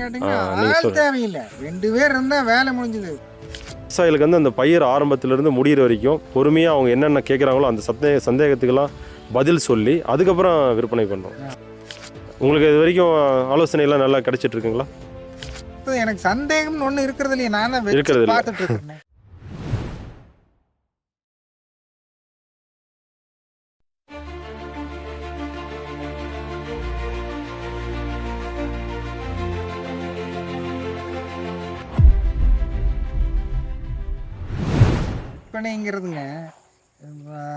கேட்டீங்கன்னா ஆள். தேவையில்லை. ரெண்டு பேர் இருந்தா வேலை முடிஞ்சது. விவசாயிகளுக்கு வந்து அந்த பயிர் ஆரம்பத்திலிருந்து முடிகிற வரைக்கும் பொறுமையாக அவங்க என்னென்ன கேட்குறாங்களோ அந்த சந்தே சந்தேகத்துக்கெல்லாம் பதில் சொல்லி அதுக்கப்புறம் விற்பனை பண்ணுறோம் உங்களுக்கு இது வரைக்கும் ஆலோசனை எல்லாம் நல்லா கிடைச்சிட்டு இருக்குங்களா? இப்ப எனக்கு சந்தேகம்னு ஒண்ணு இருக்கிறது இல்லையா. நான் தான் இருக்கிறது. பார்த்துட்டு இருக்கேன். விற்பனைங்கிறதுங்க.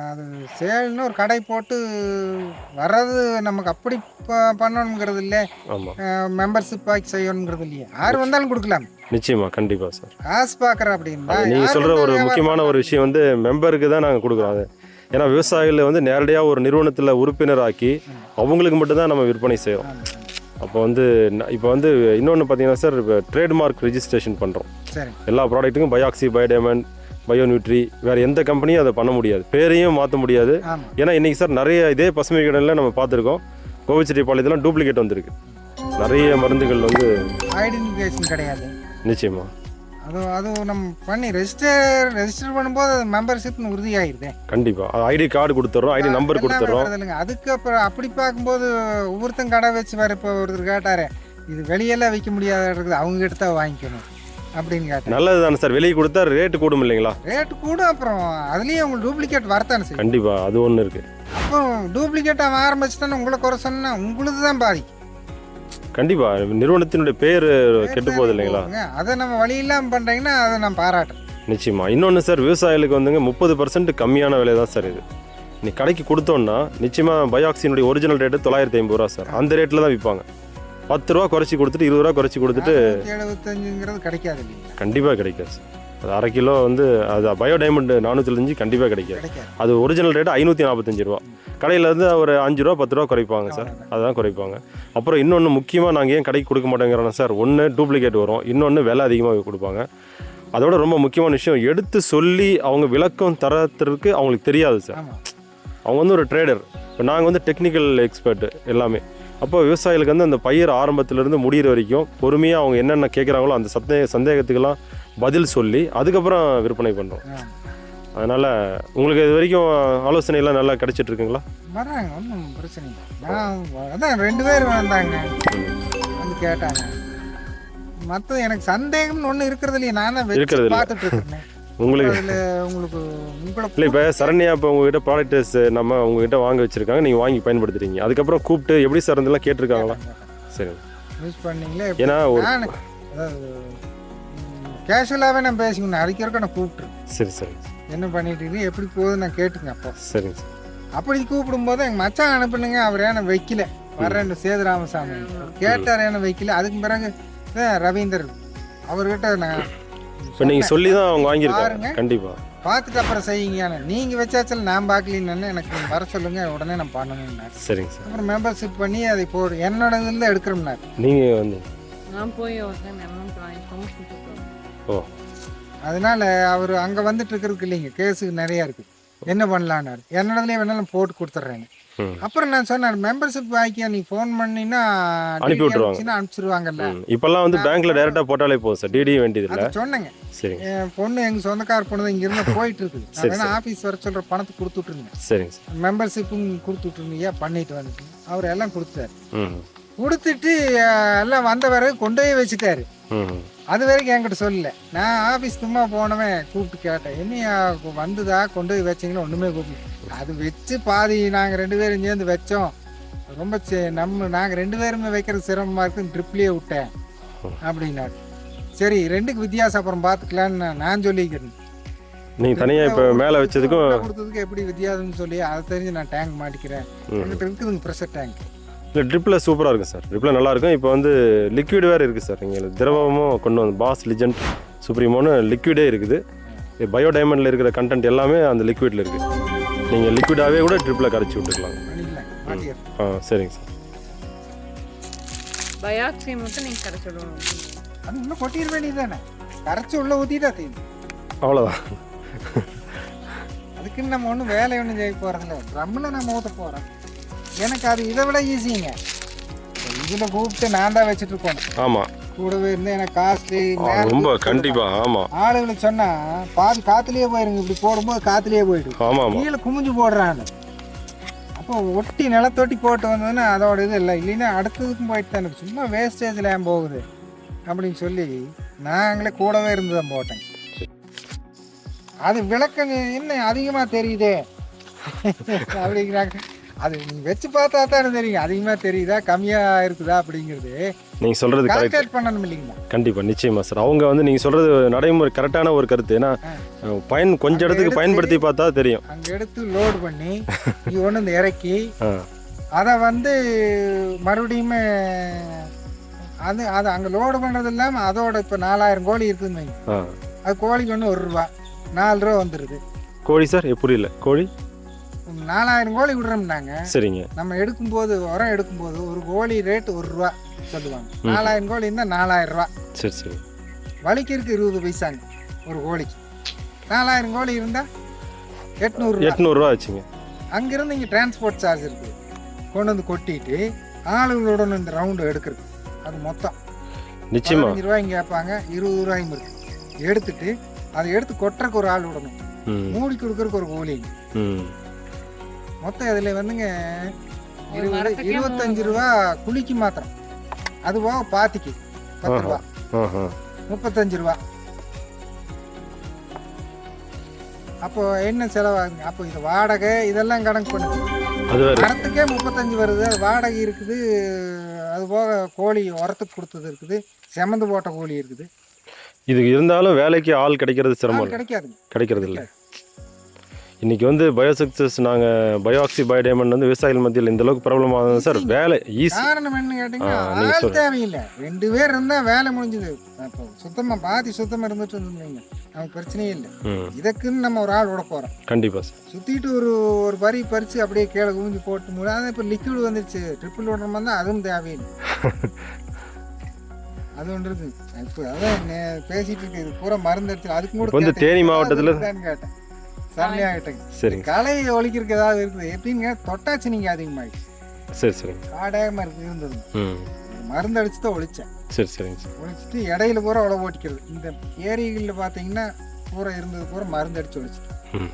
அது சேல்னு ஒரு கடை போட்டு வர்றது நமக்கு அப்படி பண்ணணுங்கிறது இல்லை மெம்பர்ஷிப் ஆக்கி செய்யணுங்கிறது இல்லையா. யார் வந்தாலும் கொடுக்கலாம். நிச்சயமா கண்டிப்பாக சார். காசு பார்க்குற அப்படின்னா யார் சொல்கிற ஒரு முக்கியமான ஒரு விஷயம் வந்து மெம்பருக்கு தான் நாங்கள் கொடுக்குறோம் அது. ஏன்னா விவசாயிகளை வந்து நேரடியாக ஒரு நிறுவனத்தில் உறுப்பினராக்கி அவங்களுக்கு மட்டும்தான் நம்ம விற்பனை செய்கிறோம். அப்போ வந்து இப்போ வந்து இன்னொன்று பார்த்தீங்கன்னா சார் இப்போ ட்ரேட்மார்க் ரெஜிஸ்ட்ரேஷன் பண்ணுறோம் எல்லா ப்ராடக்ட்டுக்கும் பயாக்சி பயோடைமண்ட் பயோநியூட்ரி வேறு எந்த கம்பெனியும் அதை பண்ண முடியாது. பேரையும் மாற்ற முடியாது. ஏன்னா இன்றைக்கி சார் நிறைய இதே பசுமை கடனில் நம்ம பார்த்துருக்கோம். கோவிச்செட்டிப்பாளையத்தில் டூப்ளிகேட் வந்திருக்கு. நிறைய மருந்துகள் வந்து ஐடென்டிஃபிகேஷன் கிடையாது. நிச்சயமா. அது அது நம்ம பண்ணி ரெஜிஸ்டர் ரெஜிஸ்டர் பண்ணும்போது அது மெம்பர்ஷிப்னு உறுதியாயிருதே. கண்டிப்பாக ஐடி கார்டு கொடுத்துட்றோம் ஐடி நம்பர் கொடுத்துட்றோம் வருது இல்லைங்க. அதுக்கப்புறம் அப்படி பார்க்கும்போது ஒவ்வொருத்தன் கடை வச்சு வேற இப்போ ஒருத்தர் கேட்டாரு இது வெளியெல்லாம் விற்க முடியாத இருக்குது அவங்க கிட்ட தான் வாங்கிக்கணும். அப்படின்னு கேட்டேன். நல்லது தானே சார். வெளியே கொடுத்தா ரேட்டு கூடும் இல்லைங்களா? ரேட்டு கூட அப்புறம் அதுலேயும் உங்களுக்கு டூப்ளிகேட் வரத்தானே செய்யும். கண்டிப்பாக அது ஒன்று இருக்குது அப்போ டூப்ளிகேட்டாக ஆரம்பிச்சுட்டானே உங்களை குறை சொன்னா உங்களுக்கு தான் பாதிக்கும் கண்டிப்பாக நிறுவனத்தினுடைய பேர் கெட்டு போகுது இல்லைங்களா. அதை நம்ம வழி இல்லாமல் பண்ணுறீங்கன்னா அதை நான் பாராட்டுறேன். நிச்சயமா. இன்னொன்று சார் விவசாயிகளுக்கு வந்துங்க முப்பது பர்சன்ட் கம்மியான விலை தான் சார் இது. நீ கடைக்கு கொடுத்தோன்னா நிச்சயமாக பயாக்சினுடைய ஒரிஜினல் ரேட்டு தொள்ளாயிரத்தி ஐம்பது ரூபா சார். அந்த ரேட்டில் தான் விற்பாங்க பத்து ரூபா குறைச்சி கொடுத்துட்டு இருபது ரூபா குறைச்சி கொடுத்துட்டு எழுபத்தஞ்சுங்கிறது கிடைக்காது இல்லைங்களா கண்டிப்பாக கிடைக்காது சார். அது அரை கிலோ வந்து அது பயோ டைமண்ட் நானூற்றி கண்டிப்பாக கிடைக்காது. அது ஒரிஜினல் ரேட்டு ஐநூற்றி நாற்பத்தஞ்சு ரூபா. கடையில் இருந்து ஒரு அஞ்சு ரூபா பத்து ரூபா குறைப்பாங்க சார். அதுதான் குறைப்பாங்க. அப்புறம் இன்னொன்று முக்கியமாக நாங்கள் ஏன் கடைக்கு கொடுக்க மாட்டேங்கிறோம் சார் ஒன்று டூப்ளிகேட் வரும். இன்னொன்று விலை அதிகமாக கொடுப்பாங்க. அதோட ரொம்ப முக்கியமான விஷயம் எடுத்து சொல்லி அவங்க விளக்கம் தரத்திற்கு அவங்களுக்கு தெரியாது சார். அவங்க வந்து ஒரு ட்ரேடர் இப்போ நாங்கள் வந்து டெக்னிக்கல் எக்ஸ்பர்ட் எல்லாமே. அப்போ விவசாயிகளுக்கு வந்து அந்த பயிர் ஆரம்பத்திலிருந்து முடிகிற வரைக்கும் பொறுமையாக அவங்க என்னென்ன கேட்குறாங்களோ அந்த சந்தே சந்தேகத்துக்கெல்லாம் பதில் சொல்லி அதுக்கப்புறம் விற்பனை பண்ணுறோம் அதனால் உங்களுக்கு இது வரைக்கும் ஆலோசனை எல்லாம் நல்லா கிடைச்சிட்டு இருக்குங்களா வர்றாங்க ஒன்றும் பிரச்சனை நான் அதான் ரெண்டு பேர் வந்தாங்க. வந்து கேட்டாங்க. மற்றது எனக்கு சந்தேகம்னு ஒன்றும் இருக்கிறது இல்லையா நான் தான். பார்த்துட்டு இருக்கேன் உங்களுக்கு உங்களுக்கு உங்களை இல்லை இப்போ சரண்யா இப்போ உங்ககிட்ட ப்ராடக்ட்ஸ் நம்ம உங்ககிட்ட வாங்க வச்சுருக்காங்க. நீங்கள் வாங்கி பயன்படுத்துறீங்க அதுக்கப்புறம் கூப்பிட்டு எப்படி சார் இருந்தெல்லாம் கேட்டிருக்காங்களா? சரி. யூஸ் பண்ணீங்களே ஏன்னா ஒரு கேஷுவலாகவே நான் பேசிக்கணும். அதுக்கு இருக்க நான் கூப்பிட்டுருக்கேன் சரி சரி. என்ன பண்ணிட்டு எப்படி போகுது நான் கேட்டுங்க அப்போ. சரிங்க சார். அப்படி கூப்பிடும்போது எங்கள் மச்சான் அனுப்புனுங்க. அவர் ஏன்னா வைக்கல. வர்றேன் சேது ராமசாமி கேட்டார் ஏன்னா வைக்கல. அதுக்கு பிறகு ரவீந்தர். அவர்கிட்ட நான் இப்போ நீங்கள் சொல்லி தான் அவங்க வாங்கியிருக்காங்க. கண்டிப்பாக பார்த்துட்டு அப்புறம் செய்யுங்க. நீங்கள் வச்சாச்சல் நான் பார்க்கலின்னு எனக்கு வர சொல்லுங்க உடனே நான் பண்ணணும்னார். சரிங்க சார். அப்புறம் மெம்பர்ஷிப் பண்ணி அதை போடு என்னோட இதில் எடுக்கிறோம்னார் நீங்கள் வந்து நான் போய் ஓ. அதனால அவர் அங்கே வந்துட்டு இருக்கிறதுக்கு இல்லைங்க. கேஸு நிறையா இருக்குது என்ன பண்ணலான்னாரு. என்னோடதுலேயே வேணாலும் போட்டு கொடுத்துட்றேங்க ம் அப்புறம் நான் சொன்னேன் மெம்பர்ஷிப் வாங்கிக்க நீ ஃபோன் பண்ணினா அனுப்பி விட்டுருவாங்க. அனுப்பிச்சிருவாங்கல்ல. இப்போல்லாம் வந்து பேங்க்கில் டைரெக்டாக போட்டாலே போதும் சார். டிடி வேண்டியதில்லை. அது சொன்னேங்க. சரிங்க. என் பொண்ணு எங்கள் சொந்தக்கார பொண்ணு தான் இங்கிருந்து போயிட்டு இருக்குது சரி, வேணா சரி. ஆஃபீஸ் வர சொல்கிற பணத்தை கொடுத்து விட்ருங்க சரிங்க சார். மெம்பர்ஷிப்பும் கொடுத்து விட்ருங்க பண்ணிட்டு வந்துட்டு. அவர் எல்லாம் கொடுத்தாரு ம் கொடுத்துட்டு எல்லாம் வந்த பிறகு கொண்டு போய் வச்சுட்டாரு அது வரைக்கும் என்கிட்ட சொல்லல. நான் ஆஃபீஸ் சும்மா போனவன் கூப்பிட்டு கேட்டேன். என்னையா வந்ததா? கொண்டு போய் வச்சிங்களா? ஒன்றுமே கூப்பிட்டு அது வச்சு பாதி நாங்கள் ரெண்டு பேரும் சேர்ந்து வச்சோம். ரொம்ப நம்ம நாங்கள் ரெண்டு பேருமே வைக்கிறது சிரமமாக இருக்குன்னு ட்ரிப்லேயே விட்டேன். அப்படின்னாரு. சரி ரெண்டுக்கு வித்தியாசம் அப்புறம் பார்த்துக்கலான்னு நான் சொல்லிக்கிறேன். நீங்கள் தனியாக இப்போ மேலே வச்சதுக்கும் கொடுத்ததுக்கு எப்படி வித்தியாசம்னு சொல்லி அதை தெரிஞ்சு நான் டேங்க் மாட்டிக்கிறேன். என்கிட்ட இருக்குதுங்க ப்ரெஷர் டேங்க் இல்லை ட்ரிப்பில் சூப்பராக இருக்கும் சார். ட்ரிப்பில் நல்லா இருக்கும். இப்போ வந்து லிக்விட் வேறு இருக்குது சார். இங்கே திரவமும் கொண்டு வந்து பாஸ் லிஜெண்ட் சுப்ரீமோன்னு லிக்விடே இருக்குது. பயோ டைமண்டில் இருக்கிற கண்டென்ட் எல்லாமே அந்த லிக்விடில் இருக்குது நீங்கள் லிக்விடாகவே கூட ட்ரிப்பில் கரைச்சி விட்டுக்கலாம். ஆ சரிங்க சார். பயாக்சி மட்டும் நீங்கள் கரைச்சி விடணும். அது இன்னும் கொட்டிட வேண்டியது தானே கரைச்சி உள்ள ஊற்றிட்டா தெரியும் அவ்வளோதான் அதுக்குன்னு நம்ம ஒன்றும் வேலை ஒன்றும் செய்ய போகிறதில்ல ட்ரம்மில் நம்ம ஊற்ற போகிறோம் எனக்கு அது இதை விட ஈஸிங்க இதில் கூப்பிட்டு நான் தான் வச்சுட்டு இருக்கோம். ஆமாம் கூடவே இருந்து எனக்கு காஸ்ட்லி ரொம்ப கண்டிப்பாக ஆமாம் ஆளுங்களை சொன்னா பாதி காத்துலயே போயிருங்க இப்படி போடும்போது காத்துலயே போயிடும். ஆமாம் கீழே குமிஞ்சு போடுறாங்க. அப்போ ஒட்டி நிலத்தொட்டி போட்டு வந்ததுன்னா அதோட இது இல்லை. இல்லைன்னா அடுத்ததுக்கும் போயிட்டு தான் சும்மா வேஸ்டேஜில் ஏன் போகுது? அப்படின்னு சொல்லி நாங்களே கூடவே இருந்து தான் போட்டேன். அது விளக்கம் என்ன அதிகமாக தெரியுதே? அப்படிங்கிறாங்க. அது நீங்கள் வச்சு பார்த்தா தான் தெரியும். அதிகமாக தெரியுதா கம்மியாக இருக்குதா அப்படிங்கிறது. நீங்கள் சொல்கிறது கரெக்ட் பண்ணணும் இல்லைங்களா? கண்டிப்பாா நிச்சயமா சார். அவங்க வந்து நீங்க சொல்றது நடைமுறை கரெக்டான ஒரு கருத்து. ஏன்னா பயன் கொஞ்ச இடத்துக்கு பயன்படுத்தி பார்த்தா தெரியும். அங்கே எடுத்து லோடு பண்ணி இங்கே ஒன்று வந்து இறக்கி அதை வந்து மறுபடியும் அது அது அங்கே லோடு பண்ணுறது இல்லாமல் அதோட இப்போ நாலாயிரம் கோழி இருக்குதுன்னு. அது கோழிக்கு ஒன்று ஒரு ரூபா. நாலு ரூபா வந்துடுது கோழி சார் எப்படி புரியல கோழி? நாலாயிரம் கோழி விடுறோம்னாங்க. சரிங்க. நம்ம எடுக்கும்போது உரம் எடுக்கும்போது ஒரு கோழி ரேட் ஒரு ரூபா சொல்லுவாங்க. நாலாயிரம் கோழி இருந்தால் நாலாயிரம் ரூபா. சரி சரி. வலிக்கிறதுக்கு இருபது பைசாங்க ஒரு கோழிக்கு. நாலாயிரம் கோழி இருந்தால் எட்நூறுரூவா எட்நூறுரூவா வச்சுங்க அங்கிருந்து இங்கே டிரான்ஸ்போர்ட் சார்ஜ் இருக்குது கொண்டு வந்து கொட்டிட்டு ஆளுகளோட இந்த ரவுண்டு எடுக்கிறது. அது மொத்தம். நிச்சயமா. பதினஞ்சு ரூபாயும் கேட்பாங்க இருபது ரூபாயும் இருக்கு. எடுத்துட்டு அதை எடுத்து கொட்டுறக்கு ஒரு ஆள் விடணும். மூடி கொடுக்கறக்கு ஒரு கூலிங்க ம். மொத்தம் இதில் வந்துங்க இருபது இருபத்தஞ்சு ரூபா குழிக்கு மாத்திரம். அது போக பாத்திக்கு பத்து. ரூபா. முப்பத்தஞ்சு ரூபா. அப்போ என்ன செலவாகுங்க? அப்போ இது வாடகை இதெல்லாம் கணக்கு வேறு. மரத்துக்கே முப்பத்தஞ்சு வருது. வாடகை இருக்குது. அது போக கோழி உரத்துக்கு கொடுத்தது இருக்குது. செமந்து போட்ட கோழி இருக்குது. இது இருந்தாலும் வேலைக்கு ஆள் கிடைக்கிறது சிரமம் கிடைக்காதுங்க. கிடைக்கிறது இல்லை. இன்னைக்கு வந்து பயோசக்சஸ் நாங்கள் பயோஆக்சி பயோடைமண்ட் வந்து விவசாயிகள் மத்தியில் இந்த அளவுக்கு ப்ராப்ளம் ஆகுது சார் வேலை ஈஸி காரணம் என்ன கேட்டீங்கன்னா. தேவையில்லை. ரெண்டு பேர் இருந்தா வேலை முடிஞ்சது. இப்போ சுத்தமா பாதி சுத்தமா இருந்துட்டு இருந்தீங்க நமக்கு பிரச்சனையே இல்லை. இதுக்குன்னு நம்ம ஒரு ஆள் விட போறோம். கண்டிப்பாக சார். சுத்திட்டு ஒரு ஒரு வரி பறிச்சு அப்படியே கீழே குமிஞ்சு போட்டு முடியாது இப்போ லிக்விட் வந்துருச்சு. ட்ரிப்பிள் விடுற மாதிரி தான் அதுவும் தேவையில்லை. அது ஒன்று இருக்கு. இப்போ அதான் பேசிட்டு இருக்கு இது பூரா மருந்து அடிச்சு அதுக்கு கூட வந்து கேட்டேன். தேனி மாவட்டத்துல- இருக்குதான்னு கேட்டேன் சரணியாகிட்டேங்க சரிங்க. கலையை ஒழிக்கிறதுக்கு ஏதாவது இருக்குது. எப்படிங்க? தொட்டாச்சு நீங்க அதிகமாயிடுச்சு. சரி சரிங்க. காடாயமா இருக்கு இருந்தது. ம். மருந்து அடிச்சு தான் ஒழிச்சேன். சரி சரிங்க சார். ஒழிச்சிட்டு இடையில பூரா உழவு ஓட்டிக்கிறது. இந்த ஏரிகளில் பார்த்தீங்கன்னா பூரா இருந்தது பூரா மருந்து அடிச்சு ஒழிச்சிட்டு. ம்.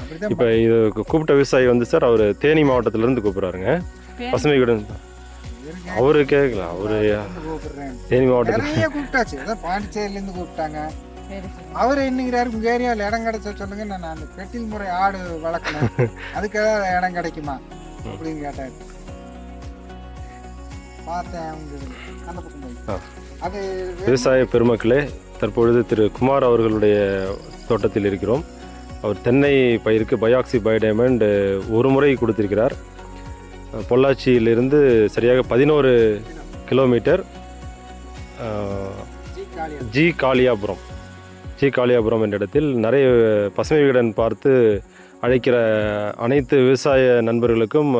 அப்படிதான் இப்போ இது கூப்பிட்ட விவசாயி வந்து சார் அவர் தேனி மாவட்டத்திலேருந்து கூப்பிட்றாருங்க. பசுமை இருக்கு. அவரு கேட்கல அவரு தேனி மாவட்டத்தில். நிறைய கூப்பிட்டாச்சு. அதான் பாண்டிச்சேரியிலேருந்து கூப்பிட்டாங்க. அவர் என்னங்கிறாரு உங்க ஏரியாவில் இடம் கிடைச்சா சொல்லுங்க. நான் அந்த பெட்டில் முறை ஆடு வளர்க்கணும். அதுக்கு ஏதாவது இடம் கிடைக்குமா? அப்படின்னு கேட்டாரு. பார்த்தேன் அவங்க அந்த பக்கம் போய். ஆ. அது விவசாய பெருமக்களே தற்பொழுது திரு குமார் அவர்களுடைய தோட்டத்தில் இருக்கிறோம். அவர் தென்னை பயிருக்கு பயாக்சி பயோடைமண்ட் ஒரு முறை கொடுத்திருக்கிறார். பொள்ளாச்சியிலிருந்து சரியாக பதினோரு kilometre G Kaliyapuram. G Kaliyapuram என்ற இடத்தில் நிறைய பசுமை விகடன் பார்த்து அழைக்கிற அனைத்து விவசாய நண்பர்களுக்கும்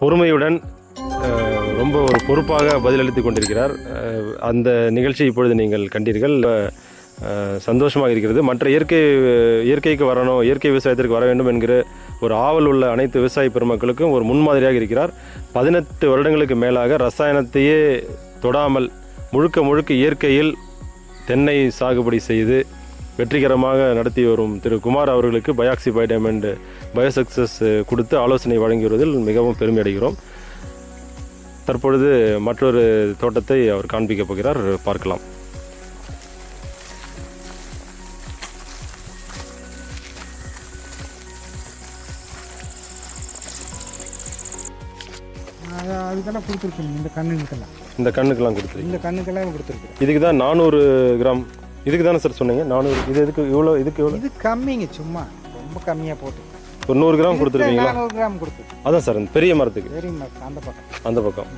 பொறுமையுடன் ரொம்ப ஒரு பொறுப்பாக பதிலளித்து கொண்டிருக்கிறார். அந்த நிகழ்ச்சி இப்பொழுது நீங்கள் கண்டீர்கள். சந்தோஷமாக இருக்கிறது. மற்ற இயற்கை இயற்கைக்கு வரணும் இயற்கை விவசாயத்திற்கு வர வேண்டும் என்கிற ஒரு ஆவல் உள்ள அனைத்து விவசாய பெருமக்களுக்கும் ஒரு முன்மாதிரியாக இருக்கிறார். பதினெட்டு வருடங்களுக்கு மேலாக ரசாயனத்தையே தொடாமல் முழுக்க முழுக்க இயற்கையில் தென்னை சாகுபடி செய்து வெற்றிகரமாக நடத்தி வரும் திரு குமார் அவர்களுக்கு பயாக்சி பயோடைமண்ட் பயோசக்சஸ் கொடுத்து ஆலோசனை வழங்கி வருவதில் மிகவும் பெருமை அடைகிறோம். தற்பொழுது மற்றொரு தோட்டத்தை அவர் காண்பிக்கப் போகிறார். பார்க்கலாம். அதுக்கெல்லாம் கொடுத்துருக்கீங்க இந்த கண்ணுக்கெல்லாம் இந்த கண்ணுக்கெல்லாம் கொடுத்துருக்கீங்க. இந்த கண்ணுக்கெல்லாம் கொடுத்துருக்கோம் இதுக்கு தான் நானூறு கிராம். இதுக்கு தானே சார் சொன்னீங்க? நானூறு இது எதுக்கு இவ்வளோ இதுக்கு எவ்வளோ? இது கம்மிங்க சும்மா. ரொம்ப கம்மியாக போட்டு. ஒரு நூறு கிராம் கொடுத்துருக்கீங்களா? நானூறு கிராம் கொடுத்து. அதான் சார் இந்த பெரிய மரத்துக்கு. வெரி மச் அந்த பக்கம். அந்த பக்கம்.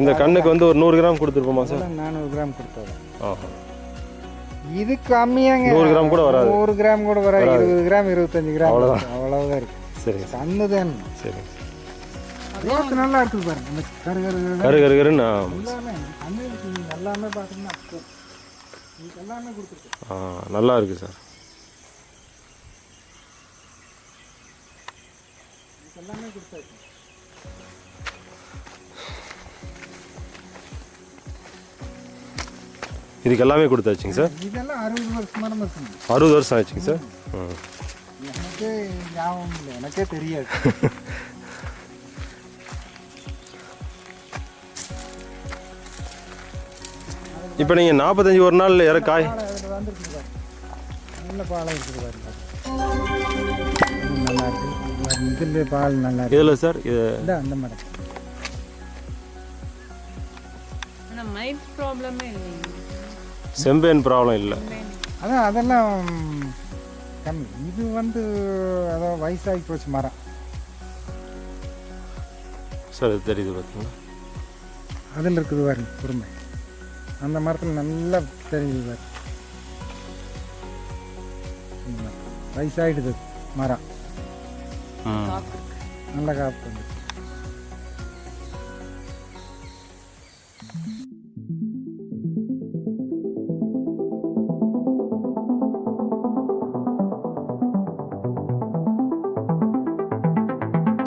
இந்த கண்ணுக்கு வந்து ஒரு நூறு கிராம் கொடுத்துருப்போமா சார் நானூறு கிராம் கொடுத்தோம். ஆஹா. இது கம்மியாங்க. நூறு கிராம் கூட வராது. நூறு கிராம் கூட வராது. இருபது கிராம் இருபத்தஞ்சு கிராம் அவ்வளவுதான். அவ்வளவுதான் இருக்கு. சார் கண்ணு தான் சரிங்க ரோஸ் நல்லா இருக்குது பாருங்க. இந்த கரு கரு கரு கருன்னு எல்லாமே எல்லாமே பார்த்தீங்கன்னா எல்லாமே கொடுத்துருக்கு. ஆ, நல்லா இருக்கு சார். எல்லாமே கொடுத்தாச்சு. இதுக்கு எல்லாமே கொடுத்தாச்சுங்க சார். இதெல்லாம் அறுபது வருஷம் அறுபது வருஷம் ஆச்சுங்க சார். எனக்கே ஞாபகம் இல்லை. எனக்கே தெரியாது. இப்போ நீங்கள் நாற்பத்தஞ்சு ஒரு நாள் இற காய். நல்ல பாலம் இருக்குது இதில் பால் நல்லா இதில் சார்? இது அந்த இல்லைங்க. செம்பேன் ப்ராப்ளம் இல்லை. அதான் அதெல்லாம் கம்மி இது வந்து அதான் வயசாகி போச்சு மரம். சார் தெரியுது பார்த்தீங்களா அதில் இருக்குது பாருங்க பொறுமை. அந்த மரத்தில் நல்லா தெரியுது பாரு. இந்த மரம். நல்ல காப்பு